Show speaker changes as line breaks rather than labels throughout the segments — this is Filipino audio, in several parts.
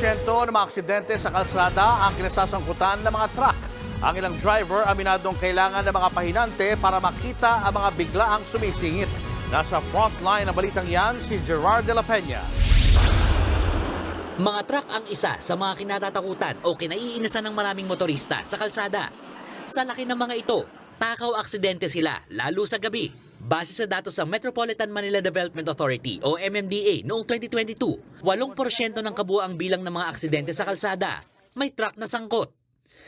ng mga aksidente sa kalsada ang kinasasangkutan ng mga truck. Ang ilang driver aminadong kailangan ng mga pahinante para makita ang mga biglaang sumisingit. Nasa frontline ng balitang yan si Gerard de la Peña.
Mga truck ang isa sa mga kinatatakutan o kinaiinisan ng maraming motorista sa kalsada. Sa laki ng mga ito, takaw aksidente sila, lalo sa gabi. Base sa datos ng Metropolitan Manila Development Authority o MMDA noong 2022, 8% ng kabuang bilang ng mga aksidente sa kalsada may truck na sangkot.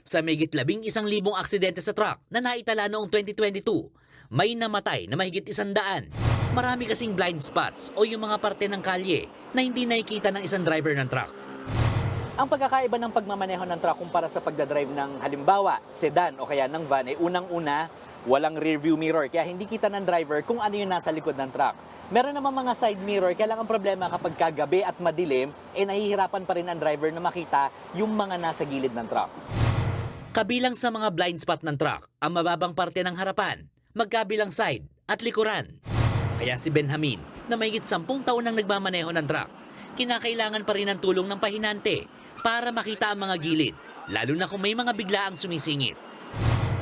Sa megit labing isang libong aksidente sa truck na naitala noong 2022, may namatay na mahigit isandaan. Marami kasing blind spots o yung mga parte ng kalye na hindi nakikita ng isang driver ng truck.
Ang pagkakaiba ng pagmamaneho ng truck kumpara sa pagdadrive ng halimbawa, sedan o kaya ng van ay unang-una, walang rear view mirror. Kaya hindi kita ng driver kung ano yung nasa likod ng truck. Meron naman mga side mirror, kaya lang ang problema kapag kagabi at madilim, eh nahihirapan pa rin ang driver na makita yung mga nasa gilid ng truck.
Kabilang sa mga blind spot ng truck, ang mababang parte ng harapan, magkabilang side at likuran. Kaya si Benjamin, na mahigit sampung taon nang nagmamaneho ng truck, kinakailangan pa rin ng tulong ng pahinante para makita ang mga gilid, lalo na kung may mga biglaang sumisingit.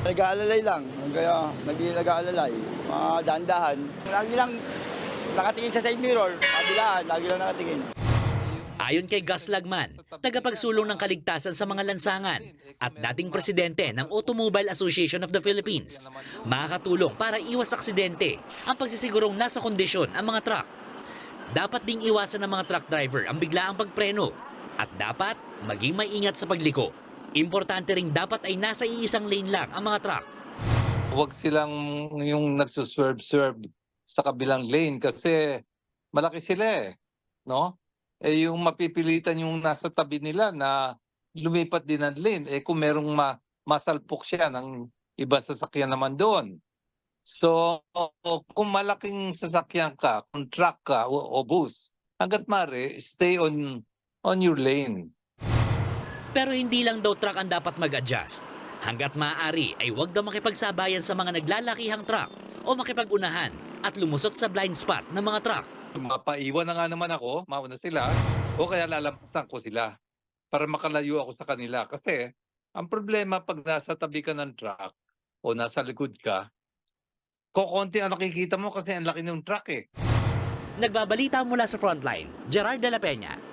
Nag-aalalay lang, kaya naging nag-aalalay. Mga dahan-dahan. Lagi lang nakatingin sa side mirror, kabilaan, lagi lang nakatingin.
Ayon kay Gus Lagman, tagapagsulong ng kaligtasan sa mga lansangan at dating presidente ng Automobile Association of the Philippines, makakatulong para iwas aksidente ang pagsisigurong nasa kondisyon ang mga truck. Dapat ding iwasan ng mga truck driver ang biglaang pagpreno at dapat maging maingat sa pagliko. Importante ring dapat ay nasa iisang lane lang ang mga truck.
Huwag silang yung nagsuswerve-swerve sa kabilang lane kasi malaki sila eh. No? Eh yung mapipilitan yung nasa tabi nila na lumipat din ang lane. Eh kung merong ma masalpok siya ng iba sasakyan naman doon. So kung malaking sasakyan ka, kung truck ka o, o bus, hanggat mare, stay on on your lane.
Pero hindi lang daw truck ang dapat mag-adjust. Hanggat maaari ay huwag daw makipagsabayan sa mga naglalakihang truck o makipag-unahan at lumusot sa blind spot ng mga truck.
Mapaiwan na nga naman ako, mauna sila, o kaya lalampasan ko sila para makalayo ako sa kanila. Kasi ang problema pag nasa tabi ka ng truck o nasa likod ka, kokonti ang nakikita mo kasi ang laki ng truck eh.
Nagbabalita mula sa frontline, Gerard de la Peña,